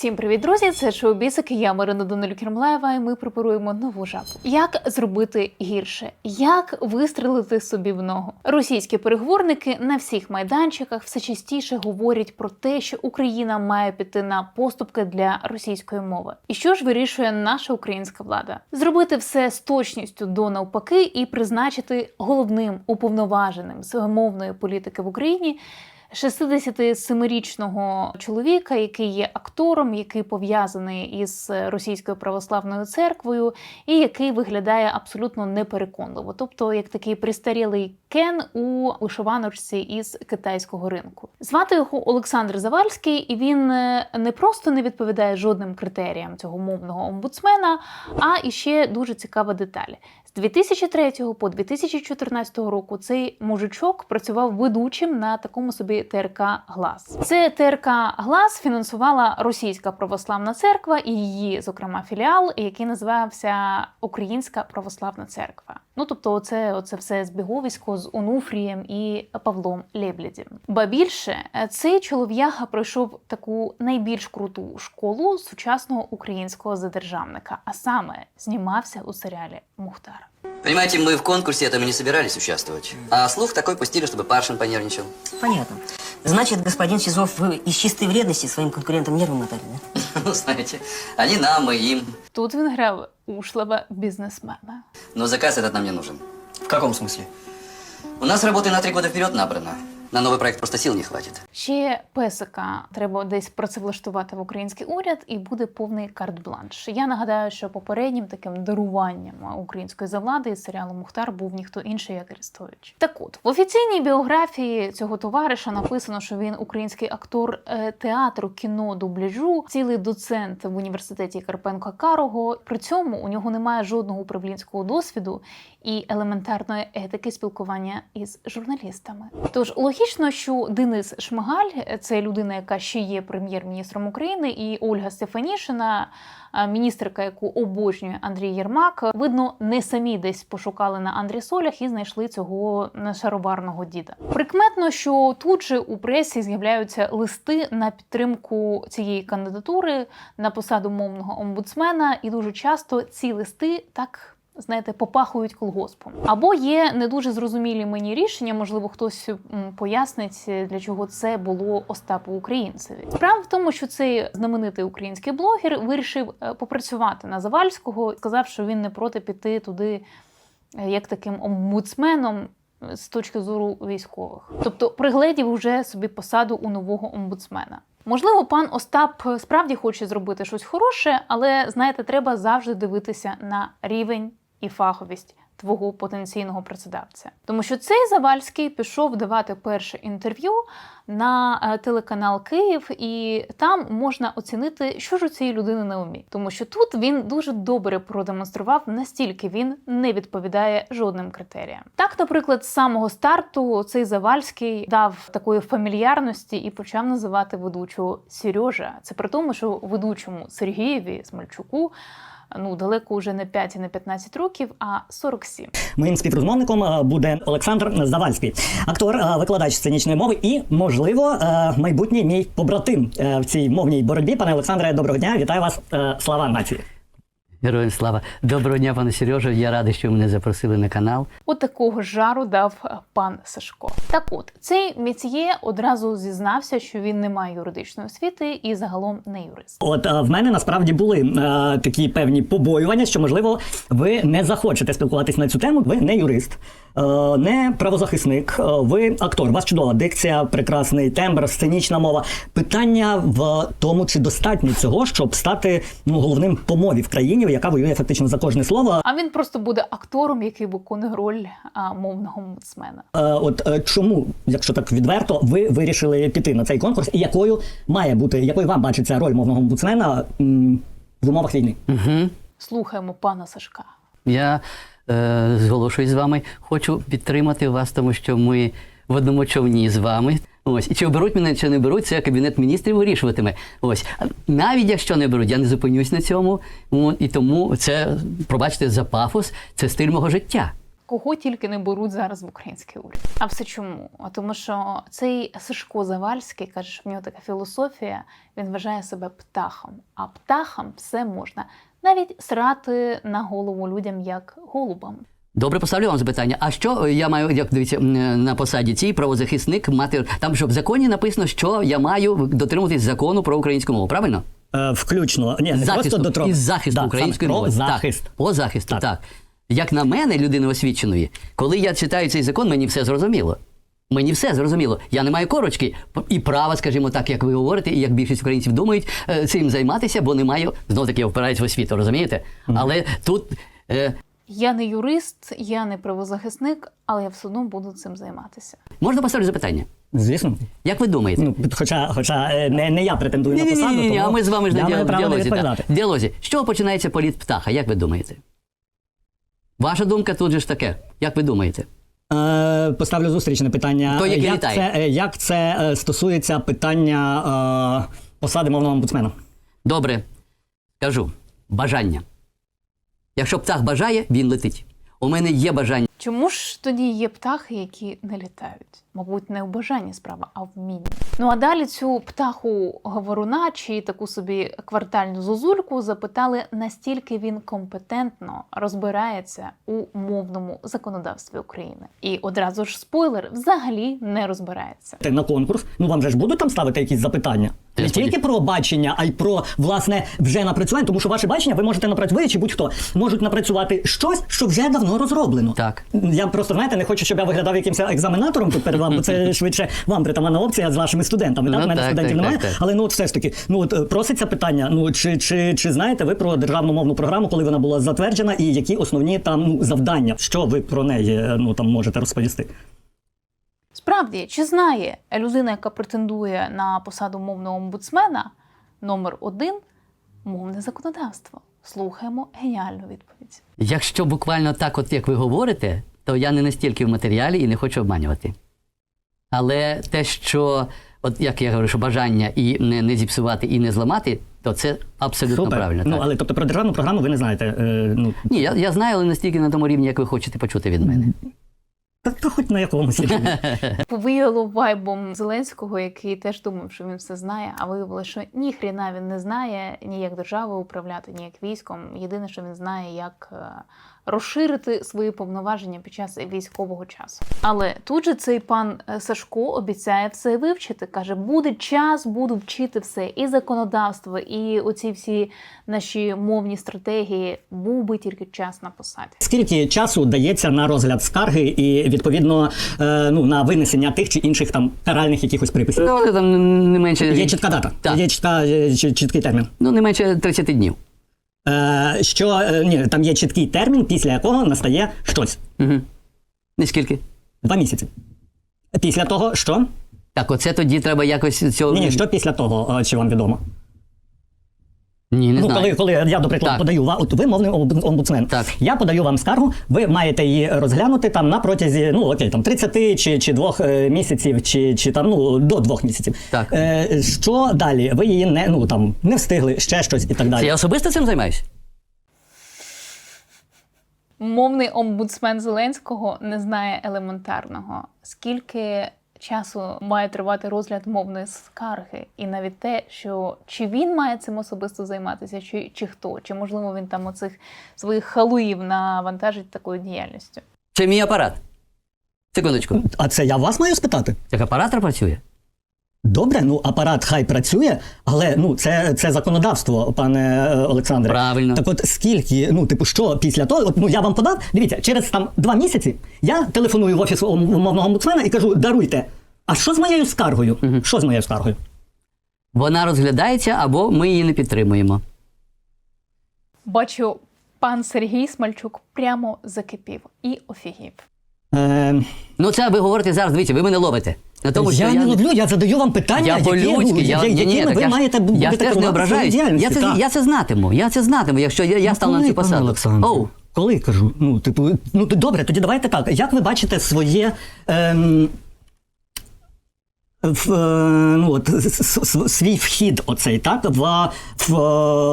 Всім привіт, друзі! Це шоу Бісик, я Марина Данилю Кермлаєва, і ми пропонуємо нову жабу. Як зробити гірше? Як вистрелити собі в ногу? Російські переговорники на всіх майданчиках все частіше говорять про те, що Україна має піти на поступки для російської мови. І що ж вирішує наша українська влада? Зробити все з точністю до навпаки і призначити головним уповноваженим з мовної політики в Україні 67-річного чоловіка, який є актором, який пов'язаний із російською православною церквою, і який виглядає абсолютно непереконливо, тобто як такий пристарілий кен у вишиваночці із китайського ринку. Звати його Олександр Завальський, і він е, не просто не відповідає жодним критеріям цього мовного омбудсмена, а іще дуже цікава деталь. З 2003 по 2014 року цей мужичок працював ведучим на такому собі ТРК Глас. Це ТРК Глас фінансувала Російська православна церква і її, зокрема, філіал, який називався Українська православна церква. Ну тобто, оце, оце все збіговисько з Онуфрієм і Павлом Лєблядєм. Ба більше цей чолов'яга пройшов таку найбільш круту школу сучасного українського задержавника, а саме знімався у серіалі Мухтар. Понимаете, мы в конкурсе этом и не собирались участвовать. А слух такой пустили, чтобы Паршин понервничал. Понятно. Значит, господин Сизов, вы из чистой вредности своим конкурентам нервы мотали, да? Ну, знаете, они нам и им. Тут він грав ушлого бізнесмена. Но заказ этот нам не нужен. В каком смысле? У нас работы на три года вперед набрано. На новый проект просто сил не хватит. Ще песика треба десь працевлаштувати в український уряд, і буде повний карт-бланш. Я нагадаю, що попереднім таким даруванням української завлади із серіалу Мухтар був ніхто інший, як Арестович. Так от в офіційній біографії цього товариша написано, що він український актор е, театру, кіно, дубляжу, цілий доцент в університеті Карпенка Карого. При цьому у нього немає жодного управлінського досвіду і елементарної етики спілкування із журналістами. Тож логічно, що Денис Шмигаль це людина, яка ще є прем'єр-міністром України, і Ольга Стефанішина, міністерка, яку обожнює Андрій Єрмак, видно, не самі десь пошукали на андресолях і знайшли цього шароварного діда. Прикметно, що тут же у пресі з'являються листи на підтримку цієї кандидатури на посаду мовного омбудсмена, і дуже часто ці листи так знаєте, попахують колгоспом. Або є не дуже зрозумілі мені рішення, можливо, хтось пояснить, для чого це було Остапу Українцеві. Справа в тому, що цей знаменитий український блогер вирішив е, попрацювати на Завальського, сказав, що він не проти піти туди е, як таким омбудсменом. е, З точки зору військових, тобто пригледів уже собі посаду у нового омбудсмена. Можливо, пан Остап справді хоче зробити щось хороше, але знаєте, треба завжди дивитися на рівень і фаховість твого потенційного працедавця. Тому що цей Завальський пішов давати перше інтерв'ю на е, телеканал Київ, і там можна оцінити, що ж у цієї людини на умі. Тому що тут він дуже добре продемонстрував, настільки він не відповідає жодним критеріям. Так, наприклад, з самого старту цей Завальський дав такої фамільярності і почав називати ведучого Сережа. Це при тому, що ведучому Сергієві Смальчуку. Ну, далеко вже не 5 і не 15 років, а 47. Моїм співрозмовником е, буде Олександр Завальський, актор, е, викладач сценічної мови і, можливо, е, майбутній мій побратим в цій мовній боротьбі. Пане Олександре, доброго дня! Вітаю вас! Слава нації! Героям слава. Доброго дня, пане Сережа. Я радий, що мене запросили на канал. От такого жару дав пан Сашко. Так от, цей Мітьє одразу зізнався, що він не має юридичної освіти і загалом не юрист. От е, в мене насправді були е, такі певні побоювання, що можливо ви не захочете спілкуватись на цю тему. Ви не юрист, е, не правозахисник, е, ви актор. У вас чудова дикція, прекрасний тембр, сценічна мова. Питання в тому, чи достатньо цього, щоб стати ну, головним по мові в країні, яка воює фактично за кожне слово. А він просто буде актором, який виконує роль а, мовного омбудсмена. Е, от е, чому, якщо так відверто, ви вирішили піти на цей конкурс, і якою має бути, якою вам бачиться роль мовного омбудсмена м, в умовах війни? Угу. Слухаємо пана Сашка. Я е, зголошуюсь з вами. Хочу підтримати вас, тому що ми в одному човні з вами. Ось, і чи оберуть мене, чи не беруть, це кабінет міністрів вирішуватиме. Ось навіть якщо не беруть, я не зупинюсь на цьому. І тому це, пробачте, за пафос, це стиль мого життя. Кого тільки не беруть зараз в український уряд. А все чому? А тому, що цей Сашко Завальський каже, що в нього така філософія, він вважає себе птахом. А птахам все можна навіть срати на голову людям як голубам. Добре, поставлю вам запитання. А що я маю, як дивіться, на посаді цій правозахисник мати там, що в законі написано, що я маю дотримуватись закону про українську мову, правильно? Е, включно, ні, не захисту, просто дотро... із захисту Да, української мови. Захист. Так, по захисту, так. Так. Як на мене, людини освіченої, коли я читаю цей закон, мені все зрозуміло. Мені все зрозуміло. Я не маю корочки і права, скажімо так, як ви говорите, і як більшість українців думають, е, цим займатися, бо не маю, знов таки я впираюсь в освіту, розумієте? Але тут. Е, Я не юрист, я не правозахисник, але я все одно буду цим займатися. можна поставити запитання? Звісно. Як ви думаєте? Ну, хоча, хоча е, не, не я претендую на посаду, Ні-ні-ні, тому а ми з вами ж на діалозі. Діалозі. З чого починається політ птаха? Як ви думаєте? Ваша думка тут же ж таке. Як ви думаєте? Е, Поставлю зустрічне питання. Який як, це, е, як це е, стосується питання е, посади мовного омбудсмена? Добре, кажу. Бажання. Якщо птах бажає, він летить. У мене є бажання. Чому ж тоді є птахи, які не літають? Мабуть, не в бажанні справа, а в вмінні. Ну а далі цю птаху говоруна чи таку собі квартальну зозульку запитали, настільки він компетентно розбирається у мовному законодавстві України. І одразу ж спойлер взагалі не розбирається. Ти На конкурс, ну вам же ж будуть там ставити якісь запитання. Не тільки про бачення, а й про власне вже напрацювання, тому що ваше бачення ви можете напрацювати, чи будь-хто можуть напрацювати щось, що вже давно розроблено. Так. Я просто знаєте, не хочу, щоб я виглядав якимось екзаменатором тут перед вами, бо це швидше вам притаманна опція з вашими студентами. Ну, так, у мене так, студентів так, немає. так, так. Але ну от все ж таки, ну от е, проситься питання: ну чи, чи, чи знаєте ви про державну мовну програму, коли вона була затверджена, і які основні там ну, завдання? Що ви про неї е, ну там можете розповісти? Справді, чи знає людина, яка претендує на посаду мовного омбудсмена, номер один мовне законодавство? Слухаємо геніальну відповідь. Якщо буквально так, от як ви говорите, то я не настільки в матеріалі і не хочу обманювати. Але те, що, от як я говорю, що бажання і не, не зіпсувати, і не зламати, то це абсолютно Супер. правильно. Ну так. але тобто про державну програму ви не знаєте. Е, ну Ні, я, я знаю, але настільки на тому рівні, як ви хочете почути від мене. Та, та хоч на якомусь рівні. Повіяло вайбом Зеленського, який теж думав, що він все знає, а виявилося, що ніхріна він не знає ні як державою управляти, ні як військом. Єдине, що він знає, як е, розширити свої повноваження під час військового часу. Але тут же цей пан е, Сашко обіцяє все вивчити. каже: буде час, буду вчити все, і законодавство, і оці всі наші мовні стратегії. Був би тільки час на посаді. Скільки часу дається на розгляд скарги і відповідно е, ну на винесення тих чи інших там каральних якихось приписів? Ну, там не менше, Є чітка дата, Так. є чітка е, чіткий термін. ну, не менше 30 днів. Е, що е, ні, там є чіткий термін, після якого настає щось. Угу. Наскільки? Два місяці. Після того, що? Так, оце тоді треба якось цього. Ні, ні, що після того, е, чи вам відомо? Ні, не ну, знаю. коли, коли я, до прикладу, Так. подаю вам, от ви мовний омбудсмен. Так. Я подаю вам скаргу, ви маєте її розглянути там на протязі, ну окей, там 30 чи, чи двох е, місяців, чи, чи там ну до двох місяців. Так. Е, що далі? Ви її не ну там не встигли, ще щось і так далі. Це я особисто цим займаюся? Мовний омбудсмен Зеленського не знає елементарного, скільки часу має тривати розгляд мовної скарги, і навіть те, що чи він має цим особисто займатися, чи, чи хто, чи можливо він там оцих своїх халуїв навантажить такою діяльністю. Це мій апарат. Секундочку. А це я вас маю спитати? Як апарат працює? Добре, ну апарат хай працює, але ну це, це законодавство, пане е, Олександре. Правильно. Так от скільки, ну типу, що після того, от, ну я вам подав, дивіться, через там два місяці я телефоную в офіс ом- мовного омбудсмена і кажу: даруйте. А що з моєю скаргою? Що з моєю скаргою? Вона розглядається або ми її не підтримуємо. Бачу, пан Сергій Смальчук прямо закипів і офігів. Е, Ну, це ви говорите зараз, дивіться, ви мене ловите. На тому, що я не люблю, я задаю вам питання, Я які, ну, я, я, ні, якими так ви я, маєте маєте я теж не ображаюсь. Я це, я це знатиму. Я це знатиму, якщо я, я стану на цю посаду. Олександр, Оу, Коли кажу, ну типу, ну добре, тоді давайте так. Як ви бачите своє ем, в, е, ну, от, свій вхід оцей, так, в, в,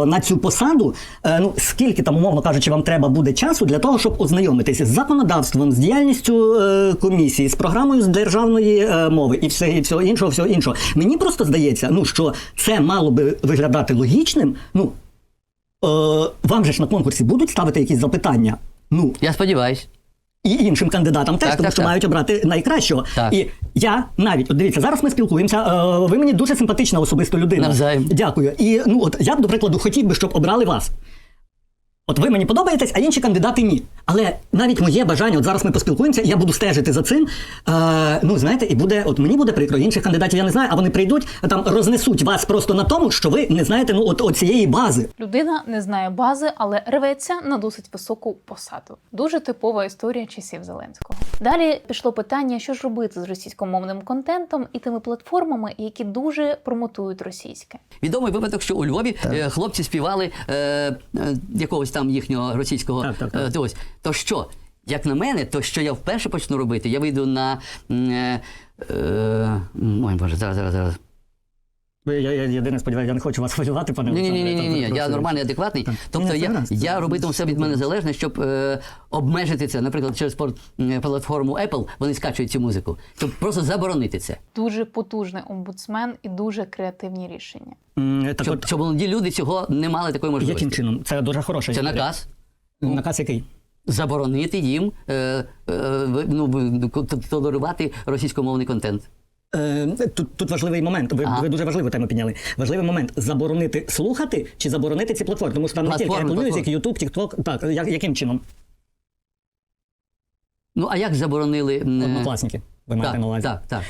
на цю посаду, е, ну, скільки там, умовно кажучи, вам треба буде часу для того, щоб ознайомитися з законодавством, з діяльністю е, комісії, з програмою з державної мови і все, і всього іншого, всього іншого. Мені просто здається, ну, що це мало би виглядати логічним. Ну, е, вам же ж на конкурсі будуть ставити якісь запитання. Ну, Я сподіваюсь. І іншим кандидатам теж, Так, тому так, що так. мають обрати найкращого. Так. І я навіть, от дивіться, зараз ми спілкуємося. е, ви мені дуже симпатична особисто людина. Навзаєм. Дякую. І ну от я б, до прикладу, хотів би, щоб обрали вас. От ви мені подобаєтесь, а інші кандидати ні. Але навіть моє бажання, от зараз ми поспілкуємося, і я буду стежити за цим. Е, ну, знаєте, і буде, от мені буде прикро, інших кандидатів я не знаю, а вони прийдуть, там рознесуть вас просто на тому, що ви не знаєте ну, от, от цієї бази. Людина не знає бази, але рветься на досить високу посаду. Дуже типова історія часів Зеленського. Далі пішло питання, що ж робити з російськомовним контентом і тими платформами, які дуже промотують російське. Відомий випадок, що у Львові е, хлопці співали е, е, якогось там їхнього російського. Так, так, так. е, ось. То що? Як на мене, то що я вперше почну робити, я вийду на. Е, е, ой, Боже, зараз, зараз, зараз. Я, я, я єдине сподіваюся, я не хочу вас хвилювати, пане Ні, ні, ні, Олександре, ні, ні, я нормальний, адекватний. Так. Тобто Ні, це я, гаразд. я робитиму все від мене залежне, щоб е, обмежити це. Наприклад, через пор- м, платформу Apple вони скачують цю музику. Щоб просто заборонити це. Дуже потужний омбудсмен і дуже креативні рішення. М, Так Щоб, от, щоб молоді люди цього не мали такої можливості. яким чином? Це дуже хороша Це історія. наказ. Наказ який? Заборонити їм е, е, ну, толерувати російськомовний контент. Е, Тут, тут важливий момент. Ви, Ага. ви дуже важливу тему підняли. Важливий момент заборонити слухати чи заборонити ці платформи. Тому що там не тільки Платформи, Apple Music. YouTube, TikTok. Так, як, яким чином? Ну а як заборонили Однокласники. Ви маєте так, на увазі. так, так.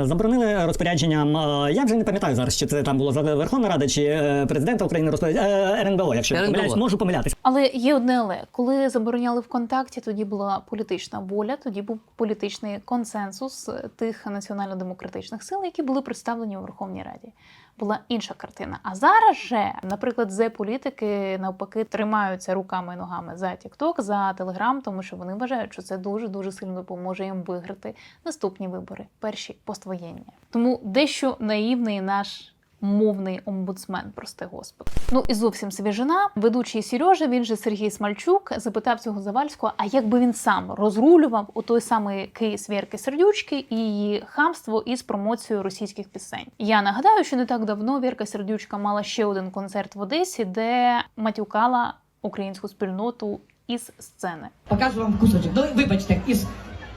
Е, заборонили розпорядженням. е, я вже не пам'ятаю зараз, чи це там було за Верховна Рада, чи е, президента України розпорядження е, РНБО, якщо я РНБО. помиляюсь, можу помилятися. Але є одне але коли забороняли ВКонтакті, тоді була політична воля, тоді був політичний консенсус тих національно-демократичних сил, які були представлені у Верховній Раді. Була інша картина. А зараз же, наприклад, зе політики навпаки тримаються руками і ногами за TikTok, за Telegram, тому що вони вважають, що це дуже дуже сильно допоможе їм виграти наступні вибори, перші поствоєнні. Тому дещо наївний наш мовний омбудсмен, прости господи. Ну і зовсім свіжина. Ведучий Сережа, він же Сергій Смальчук, запитав цього Завальського, а як би він сам розрулював у той самий кейс Вірки Сердючки і її хамство із промоцією російських пісень. Я нагадаю, що не так давно Вірка Сердючка мала ще один концерт в Одесі, де матюкала українську спільноту із сцени. Покажу вам кусочок. Ну, вибачте, із,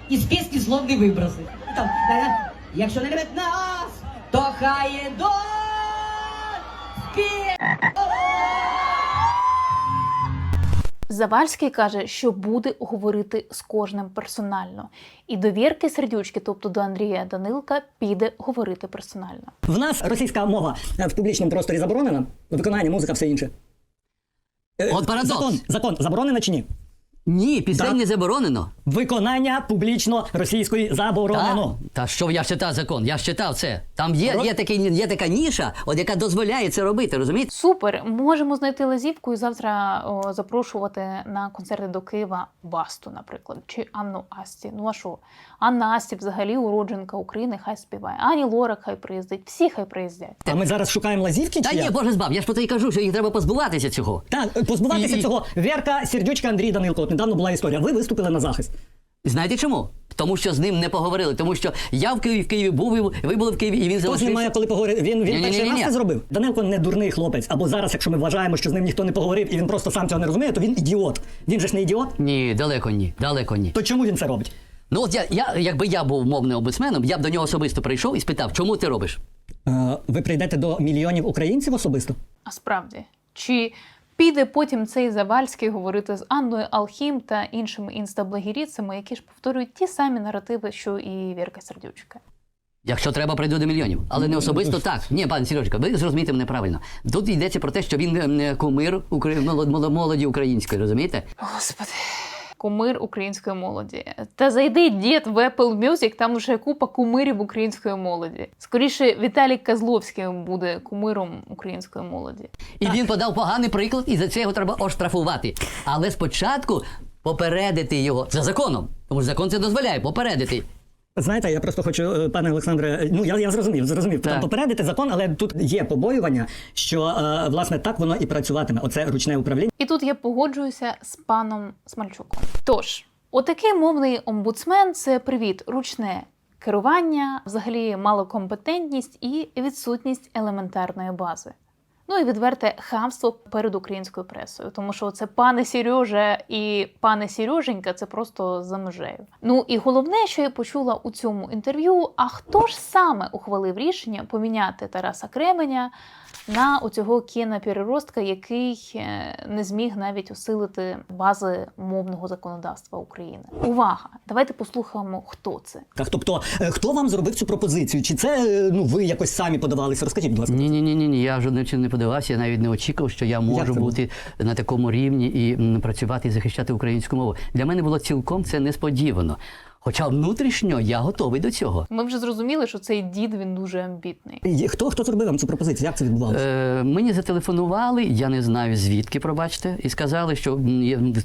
із пісні слов вибрази. Там, е, якщо не любить нас, то хай спі- Завальський каже, що буде говорити з кожним персонально, і довірки Сердючки, тобто до Андрія Данилка, піде говорити персонально. В нас російська мова в публічному просторі заборонена, виконання, музика, все інше. Е, От парадокс. Закон, закон заборонено чи ні? Ні, пісень не заборонено. Виконання публічно російської заборонено. Та, та що я ж читав закон? Я ж читав це. Там є, Ро- є, такий, є така ніша, от яка дозволяє це робити, розумієте? Супер, можемо знайти лазівку і завтра о, запрошувати на концерти до Києва Басту, наприклад, чи Анну Асті. Ну а що? Анна Асті взагалі уродженка України, хай співає. Ані Лорак хай приїздить, всі хай приїздять. А ми зараз шукаємо лазівки Та чи ні, як? боже збав, я ж про те й кажу, що їх треба позбуватися цього. Так, позбуватися І- і- цього. Вірка, Сердючка, Андрій Данилко. От недавно була історія. Ви виступили на захист. Знаєте чому? Тому що з ним не поговорили. Тому що я в Києві, в Києві був, і ви були в Києві, і він Хто з має коли поговорити? Він, він Ні-ні-ні-ні. перший раз це зробив. Данилко не дурний хлопець. Або зараз, якщо ми вважаємо, що з ним ніхто не поговорив і він просто сам цього не розуміє, то він ідіот. Він же ж не ідіот. Ні, далеко ні, далеко ні. То чому він це робить? Ну от я, я якби я був мовним омбудсменом, я б до нього особисто прийшов і спитав, чому ти робиш? Е, ви прийдете до мільйонів українців особисто? А справді, чи піде потім цей Завальський говорити з Анною Алхім та іншими інстаблагіріцями, які ж повторюють ті самі наративи, що і Вірка Сердючка? Якщо треба, прийду до мільйонів. Але не особисто так. Ні, пане Сережка, ви зрозумієте мене правильно. Тут йдеться про те, що він кумир укр- молод- молод- молоді української, розумієте? Господи. Кумир української молоді. Та зайди дід в Apple Music, там уже купа кумирів української молоді. Скоріше, Віталій Козловський буде кумиром української молоді. І він подав поганий приклад, і за це його треба оштрафувати. Але спочатку попередити його за законом. Тому що закон це дозволяє попередити. Знаєте, я просто хочу, е, пане Олександре, ну я, я зрозумів, зрозумів. Там Так. попередити закон, але тут є побоювання, що е, власне так воно і працюватиме. Оце ручне управління. І тут я погоджуюся з паном Смальчуком. Тож, отакий мовний омбудсмен це привіт, ручне керування, взагалі малокомпетентність і відсутність елементарної бази. Ну і відверте хамство перед українською пресою, тому що це пане Сережа і пане Сереженька це просто за межею. Ну і головне, що я почула у цьому інтерв'ю: а хто ж саме ухвалив рішення поміняти Тараса Кременя на оцього кінопереростка, який е, не зміг навіть усилити бази мовного законодавства України? Увага! Давайте послухаємо, хто це. Так, тобто, е, хто вам зробив цю пропозицію? Чи це е, ну ви якось самі подавалися? Розкажіть, будь ласка. Ні, ні, ні, ні. Я жодним чином не подавався. Я навіть не очікував, що я можу це бути на такому рівні і працювати і захищати українську мову. Для мене було цілком це несподівано. Хоча внутрішньо я готовий до цього. Ми вже зрозуміли, що цей дід він дуже амбітний. Хто хто зробив вам цю пропозицію? Як це відбувалося? Е, мені зателефонували, я не знаю звідки, пробачте, і сказали, що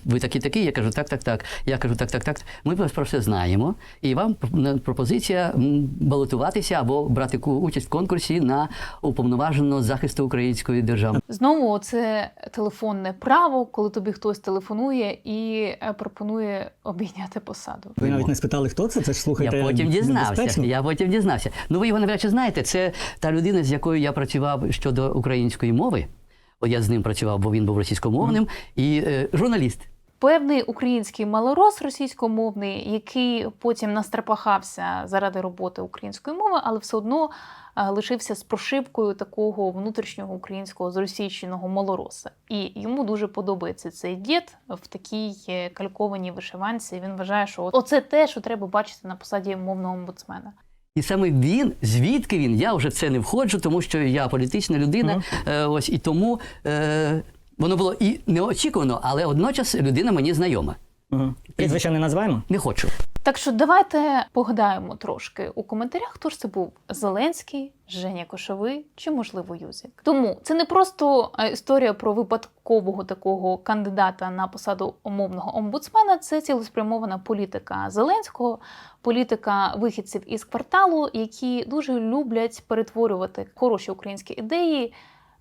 ви такі такі. Я кажу, так, так, так. Я кажу, так, так, так. Ми вас про все знаємо. І вам пропозиція балотуватися або брати участь в конкурсі на уповноваженого захисту української держави. Знову це телефонне право, коли тобі хтось телефонує і е, пропонує обійняти посаду. Ви навіть не спитали, хто це? Це ж слухайте. Я потім дізнався. небезпечно. Я потім дізнався. Ну, ви його навряд чи знаєте. Це та людина, з якою я працював щодо української мови. От я з ним працював, бо він був російськомовним, і е, журналіст. Певний український малорос російськомовний, який потім настрапахався заради роботи української мови, але все одно е, лишився з прошивкою такого внутрішнього українського зросійщеного малороса. І йому дуже подобається цей дід в такій е, калькованій вишиванці. Він вважає, що оце те, що треба бачити на посаді мовного омбудсмена. І саме він, звідки він, я вже в це не входжу, тому що я політична людина. Е, ось і тому е, воно було і неочікувано, але одночас людина мені знайома. Ага. Прізвища не називаємо? Не хочу. Так що давайте погадаємо трошки у коментарях, хто ж це був Зеленський, Женя Кошовий чи, можливо, Юзик. Тому це не просто е, історія про випадкового такого кандидата на посаду умовного омбудсмена, це цілеспрямована політика Зеленського, політика вихідців із кварталу, які дуже люблять перетворювати хороші українські ідеї.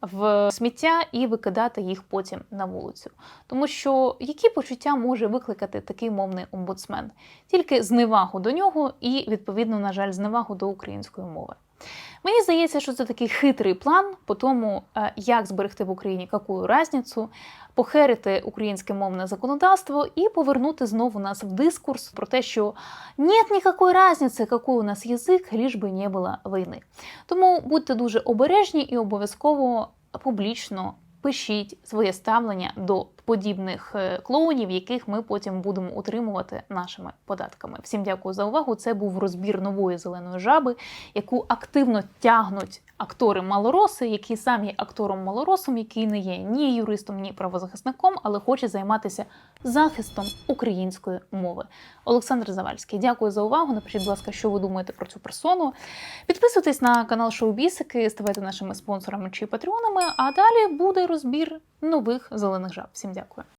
В сміття і викидати їх потім на вулицю. Тому що які почуття може викликати такий мовний омбудсмен? Тільки зневагу до нього і, відповідно, на жаль, зневагу до української мови. Мені здається, що це такий хитрий план по тому, е, як зберегти в Україні яку разницю, похерити українське мовне законодавство і повернути знову нас в дискурс про те, що нет никакой разницы, какой у нас язик, ліж би не було війни. Тому будьте дуже обережні і обов'язково публічно пишіть своє ставлення до подібних е, клоунів, яких ми потім будемо утримувати нашими податками. Всім дякую за увагу. Це був розбір нової зеленої жаби, яку активно тягнуть актори малороси, які сам є актором малоросом, який не є ні юристом, ні правозахисником, але хоче займатися захистом української мови. Олександр Завальський, дякую за увагу. Напишіть, будь ласка, що ви думаєте про цю персону. Підписуйтесь на канал Шоу Бісики, ставайте нашими спонсорами чи патреонами. А далі буде розбір нових зелених жаб. Всім дякую.